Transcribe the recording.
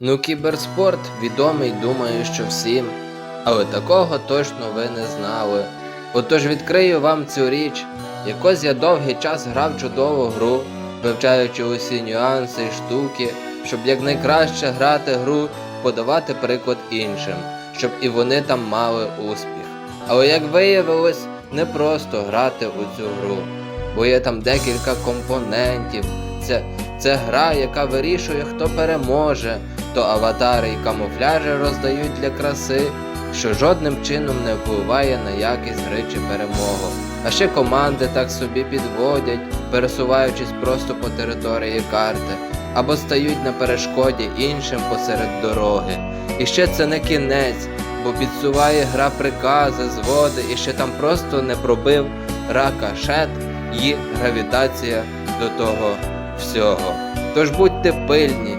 Ну, кіберспорт відомий, думаю, що всім, але такого точно ви не знали. Отож відкрию вам цю річ. Якось я довгий час грав чудову гру, вивчаючи усі нюанси і штуки, щоб якнайкраще грати гру, подавати приклад іншим, щоб і вони там мали успіх. Але як виявилось, не просто грати у цю гру, бо є там декілька компонентів. Це, це гра, яка вирішує, хто переможе, то аватари і камуфляжі роздають для краси, що жодним чином не впливає на якість гри чи перемогу. А ще команди так собі підводять, пересуваючись просто по території карти, або стають на перешкоді іншим посеред дороги. І ще це не кінець, бо підсуває гра прикази, зводи, і ще там просто не пробив ракашет і гравітація до того всього. Тож будьте пильні